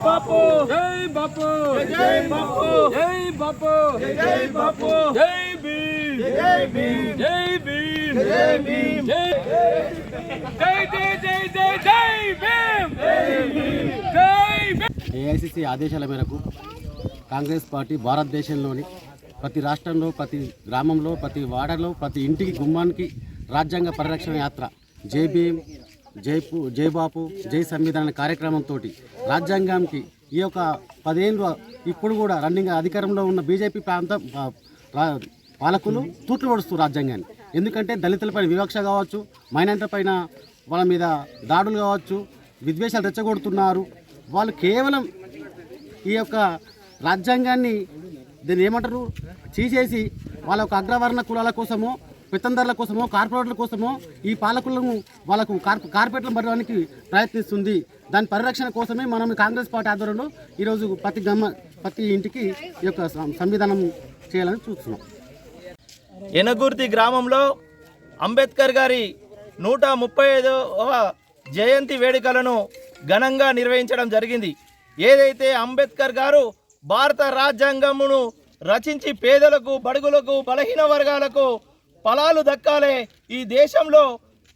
బాపు జై బాపు జై బాపు జై బాపు జై బాపు జై భీమ్ జై భీమ్ జై భీమ్ జై భీమ్ జై జై జై జై జై జై భీమ్ జై భీమ్ ఏఐసిసి ఆదేశాల మేరకు కాంగ్రెస్ పార్టీ భారతదేశంలోని ప్రతి రాష్ట్రంలో ప్రతి గ్రామంలో ప్రతి వాడలో ప్రతి ఇంటికి గుమ్మానికి రాజ్యాంగ పరిరక్షణ యాత్ర జై జైపు జైబాపు జై సంవిధాన కార్యక్రమంతో రాజ్యాంగానికి ఈ యొక్క పదేళ్ళు ఇప్పుడు కూడా రన్నింగ్ అధికారంలో ఉన్న బీజేపీ ప్రాంతం పాలకులు తూట్లు పడుస్తూ రాజ్యాంగాన్ని. ఎందుకంటే దళితులపైన వివక్ష కావచ్చు మైనార్టీల పైన వాళ్ళ మీద దాడులు కావచ్చు విద్వేషాలు రెచ్చగొడుతున్నారు. వాళ్ళు కేవలం ఈ యొక్క రాజ్యాంగాన్ని దీన్ని ఏమంటారు? తీసేసి వాళ్ళ యొక్క అగ్రవర్ణ కులాల కోసమో పెత్తందర్ల కోసమో కార్పొరేట్ల కోసమో ఈ పాలకులను వాళ్ళకు కార్పొరేట్లను పడడానికి ప్రయత్నిస్తుంది. దాని పరిరక్షణ కోసమే మనం కాంగ్రెస్ పార్టీ ఆధ్వర్యంలో ఈరోజు ప్రతి గమ్మ ప్రతి ఇంటికి ఈ యొక్క సంవిధానం చేయాలని చూస్తున్నాం. ఎనగుర్తి గ్రామంలో అంబేద్కర్ గారి నూట ముప్పై ఐదవ జయంతి వేడుకలను ఘనంగా నిర్వహించడం జరిగింది. ఏదైతే అంబేద్కర్ గారు భారత రాజ్యాంగమును రచించి పేదలకు బడుగులకు బలహీన వర్గాలకు ఫలాలు దక్కాలే ఈ దేశంలో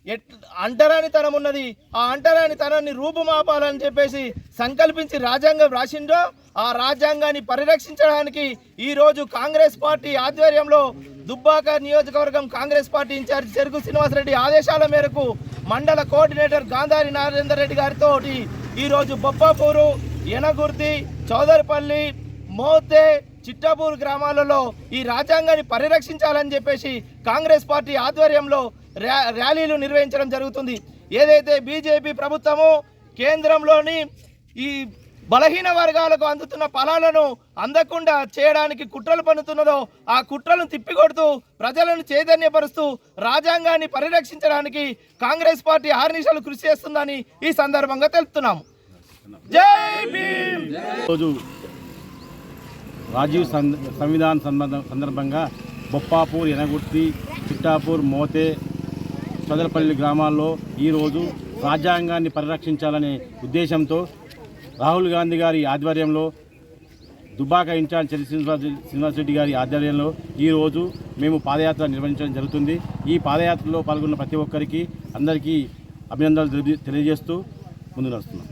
ఎట్ అంటరానితనం ఉన్నది. ఆ అంటరానితనాన్ని రూపుమాపాలని చెప్పేసి సంకల్పించి రాజ్యాంగం రాసిండో ఆ రాజ్యాంగాన్ని పరిరక్షించడానికి ఈరోజు కాంగ్రెస్ పార్టీ ఆధ్వర్యంలో దుబ్బాక నియోజకవర్గం కాంగ్రెస్ పార్టీ ఇన్ఛార్జ్ చెరుకు శ్రీనివాసరెడ్డి ఆదేశాల మేరకు మండల కోఆర్డినేటర్ గాంధారి నరేందర్ రెడ్డి గారితో ఈరోజు బొప్పాపూరు యనగుర్తి చౌదరిపల్లి మోతే చిట్టాపూర్ గ్రామాలలో ఈ రాజ్యాంగాన్ని పరిరక్షించాలని చెప్పేసి కాంగ్రెస్ పార్టీ ఆధ్వర్యంలో ర్యా ర్యాలీలు నిర్వహించడం జరుగుతుంది. ఏదైతే బీజేపీ ప్రభుత్వము కేంద్రంలోని ఈ బలహీన వర్గాలకు అందుతున్న ఫలాలను అందకుండా చేయడానికి కుట్రలు పన్నుతున్నదో ఆ కుట్రలను తిప్పికొడుతూ ప్రజలను చైతన్యపరుస్తూ రాజ్యాంగాన్ని పరిరక్షించడానికి కాంగ్రెస్ పార్టీ ఆర్నిశలు కృషి చేస్తుందని ఈ సందర్భంగా తెలుపుతున్నాము. జై భీమ్! రాజీవ్ సంవిధాన సంబంధ సందర్భంగా బొప్పాపూర్ ఎనగుర్తి చిట్టాపూర్ మోతే చదలపల్లి గ్రామాల్లో ఈరోజు రాజ్యాంగాన్ని పరిరక్షించాలనే ఉద్దేశంతో రాహుల్ గాంధీ గారి ఆధ్వర్యంలో దుబాక ఇన్ఛార్జ్ చెరి శ్రీనివాస్ రెడ్డి గారి ఆధ్వర్యంలో ఈరోజు మేము పాదయాత్ర నిర్వహించడం జరుగుతుంది. ఈ పాదయాత్రలో పాల్గొన్న ప్రతి ఒక్కరికి అందరికీ అభినందనలు తెలియజేస్తూ ముందు నడుస్తున్నాం.